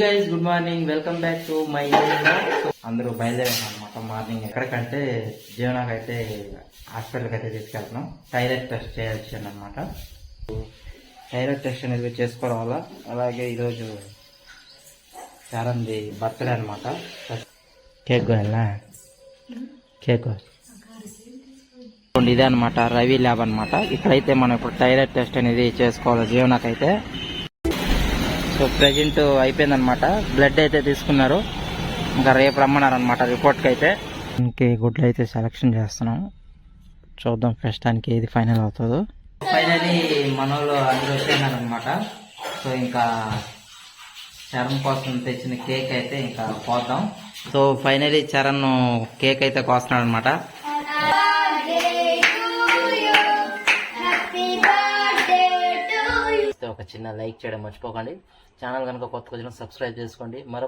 Guys good morning welcome back to my అందరూ బయలుదేరాం అనమాట మార్నింగ్. ఎక్కడికంటే జీవనాకి అయితే హాస్పిటల్కి అయితే తీసుకెళ్తున్నాం థైరాయిడ్ టెస్ట్ చేయాల్సింది అనమాట. థైరాయిడ్ టెస్ట్ అనేది చేసుకోవడం వల్ల అలాగే ఈరోజు చారంది బర్త్డే అనమాట. కేక్ కోయాలా కేక్ ఇదే అనమాట రవి ల్యాబ్ అనమాట ఇక్కడైతే మనం ఇప్పుడు థైరాయిడ్ టెస్ట్ అనేది చేసుకోవాలి జీవనాకైతే సో ప్రజెంట్ అయిపోయిందనమాట బ్లడ్ అయితే తీసుకున్నారు. ఇంకా రేపు రమ్మన్నారు అనమాట రిపోర్ట్కి అయితే. ఇంకే గుడ్లు అయితే సెలెక్షన్ చేస్తున్నాం. చూద్దాం ప్రస్తుతానికి ఏది ఫైనల్ అవుతుందో. ఫైనలీ మన వాళ్ళు అందరూ వచ్చేసినారనమాట సో ఇంకా చరణ్ కోసం తెచ్చిన కేక్ అయితే ఇంకా పోతాం సో ఫైనలీ చరణ్ కేక్ అయితే కోస్తున్నాడు అనమాట ఒక చిన్న లైక్ చేయడం మర్చిపోకండి. ఛానల్ కనుక కొత్త కొంచెం సబ్స్క్రైబ్ చేసుకోండి. మరో